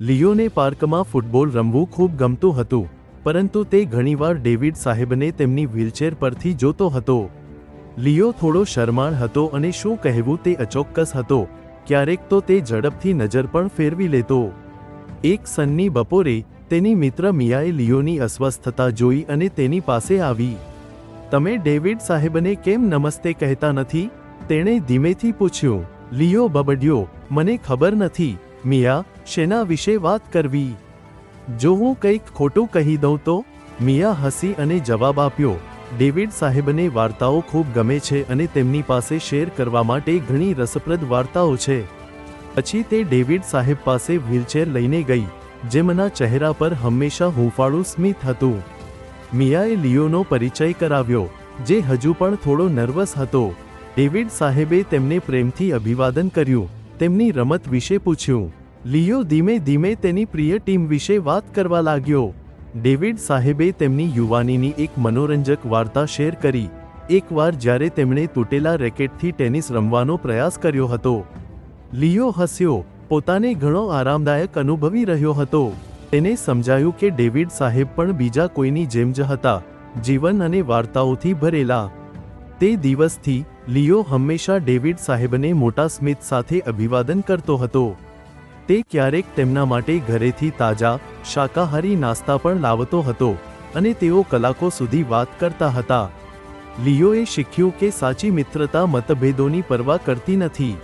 લિયોને પાર્કમાં ફૂટબોલ રમવું ખૂબ ગમતું હતું, પરંતુ તે ઘણીવાર ડેવિડ સાહેબને તેમની વ્હીલચેર પરથી જોતો હતો. લિયો થોડો શરમાળ હતો અને શું કહેવું તે અચોક્કસ હતો, ક્યારેક તો તે ઝડપથી નજર પણ ફેરવી લેતો. એક સન્ની બપોરે તેની મિત્ર મિયાએ લિયોની અસ્વસ્થતા જોઈ અને તેની પાસે આવી. તમે ડેવિડ સાહેબને કેમ નમસ્તે કહેતા નથી? તેણે ધીમેથી પૂછ્યું. લિયો બબડ્યો. મને ખબર નથી. મિયા શેના વિશે વાત કરવી? જો હું કંઈક ખોટું કહી દઉં તો? મિયા હસી અને જવાબ આપ્યો, ડેવિડ સાહેબને વાર્તાઓ ખૂબ ગમે છે અને તેમની પાસે શેર કરવા માટે ઘણી રસપ્રદ વાર્તાઓ છે. પછી તે ડેવિડ સાહેબ પાસે વ્હીલચેર લઈને ગઈ, જેમના ચહેરા પર હંમેશા હૂંફાળું સ્મિત હતું. મિયાએ લિયોનો પરિચય કરાવ્યો, જે હજુ પણ થોડો નર્વસ હતો. ડેવિડ સાહેબે તેમને પ્રેમથી અભિવાદન કર્યું. તેમની રમત વિશે પૂછ્યું. લિયો ધીમે ધીમે તેની પ્રિય ટીમ વિશે વાત કરવા લાગ્યો. ડેવિડ સાહેબે તેમની યુવાનીની એક મનોરંજક વાર્તા શેર કરી. એકવાર જ્યારે તેમણે તૂટેલા રેકેટથી ટેનિસ રમવાનો પ્રયાસ કર્યો હતો, લિયો હસ્યો, પોતાને ઘણો આરામદાયક અનુભવી રહ્યો હતો. તેને સમજાયું કે ડેવિડ સાહેબ પણ બીજા કોઈની જેમ જ હતા, જીવન અને વાર્તાઓથી ભરેલા. તે દિવસથી લિયો હંમેશા ડેવિડ સાહેબને મોટા સ્મિત સાથે અભિવાદન કરતો હતો. તે ક્યારેક તેમના માટે ઘરેથી તાજા, શાકાહારી નાસ્તા પણ લાવતો હતો અને તેઓ કલાકો સુધી વાત કરતા હતા. લિયોએ શીખ્યું કે સાચી મિત્રતા મતભેદોની પરવા કરતી નથી.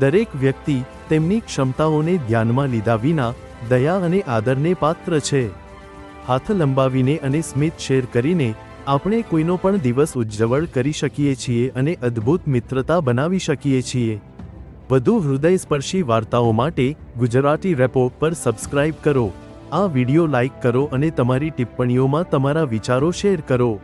દરેક વ્યક્તિ તેમની ક્ષમતાઓને ધ્યાનમાં લીધા વિના દયા અને આદરને પાત્ર છે. હાથ લંબાવીને અને સ્મિત શેર કરીને આપણે કોઈનો પણ દિવસ ઉજ્જવળ કરી શકીએ છીએ અને અદ્ભુત મિત્રતા બનાવી શકીએ છીએ. વધુ હૃદયસ્પર્શી વાર્તાઓ માટે ગુજરાતી રેપો પર સબસ્ક્રાઇબ કરો. આ વિડિયો લાઇક કરો અને તમારી ટિપ્પણીઓમાં તમારા વિચારો શેર કરો.